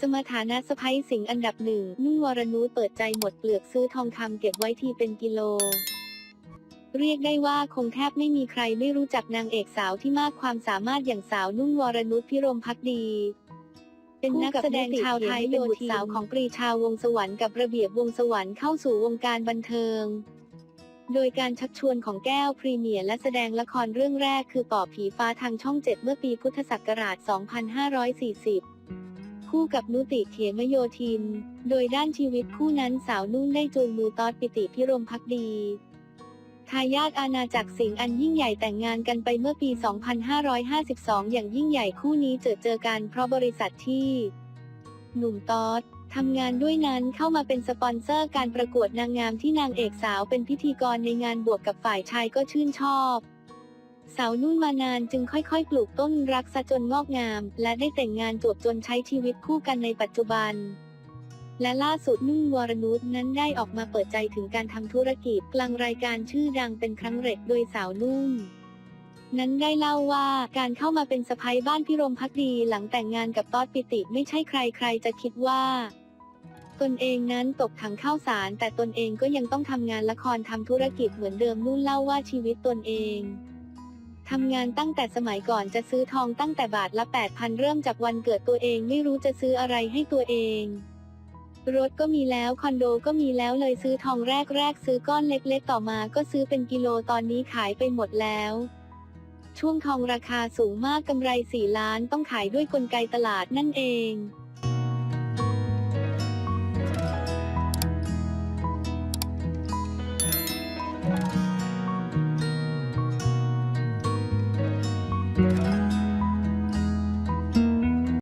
สมฐานะสะพ้ยสิงห์อันดับหนึ่งนุ่นวรนุชเปิดใจหมดเปลือกซื้อทองคำเก็บไว้ทีเป็นกิโล เรียกได้ว่าคงแทบไม่มีใครไม่รู้จักนางเอกสาวที่มากความสามารถอย่างสาวนุ่นวรนุชพิรมพักดี เป็นนักแสดงชาวไทยเป็นบุตรสาวของปรีชาวงศ์สวรรค์กับระเบียบวงสวรรค์เข้าสู่วงการบันเทิง โดยการชักชวนของแก้วพรีเมียร์และแสดงละครเรื่องแรกคือปอบผีฟ้าทางช่องเจ็ดเมื่อปีพุทธศักราช 2540 คู่กับนุติเขมโยธิน โดยด้านชีวิตคู่นั้นสาวนุ่นได้จูงมือตอดปิติพิรมพักดีทายาทอาณาจักรสิงห์อันยิ่งใหญ่แต่งงานกันไปเมื่อปี 2552 อย่างยิ่งใหญ่คู่นี้เจอเจอกันเพราะบริษัทที่ หนุ่มตอดทำงานด้วยนั้นเข้ามาเป็นสปอนเซอร์การประกวดนางงามที่นางเอกสาวเป็นพิธีกรในงานบวกกับฝ่ายชายก็ชื่นชอบ สาวนุ่นมานานจึงค่อยๆ ปลูกต้นรักซะจนงอกงาม และได้แต่งงานจบจนใช้ชีวิตคู่กันในปัจจุบัน และล่าสุดนุ่นวรนุชนั้นได้ออกมาเปิดใจถึงการทำธุรกิจกลางรายการชื่อดังเป็นครั้งแรกโดยสาวนุ่นนั้นได้เล่าว่าการเข้ามาเป็นสะพ้ยบ้านพิรมพักดีหลังแต่งงานกับต๊อดปิติไม่ใช่ใครใครจะคิดว่า ตนเองนั้นตกถังข้าวสาร แต่ตนเองก็ยังต้องทำงานละครทำธุรกิจเหมือนเดิมนุ่นเล่าว่าชีวิตตนเอง ทำงานตั้งแต่สมัยก่อนจะซื้อทองตั้งแต่บาทละ 8,000 เริ่มจากวันเกิดตัวเองไม่รู้จะซื้ออะไรให้ตัวเอง รถก็มีแล้วคอนโดก็มีแล้วเลยซื้อทองแรกแรกๆซื้อก้อนเล็กๆ ต่อมาก็ซื้อเป็นกิโลตอนนี้ขายไปหมดแล้ว ช่วงทองราคาสูงมากกำไร 4 ล้านต้องขายด้วยกลไกตลาดนั่นเอง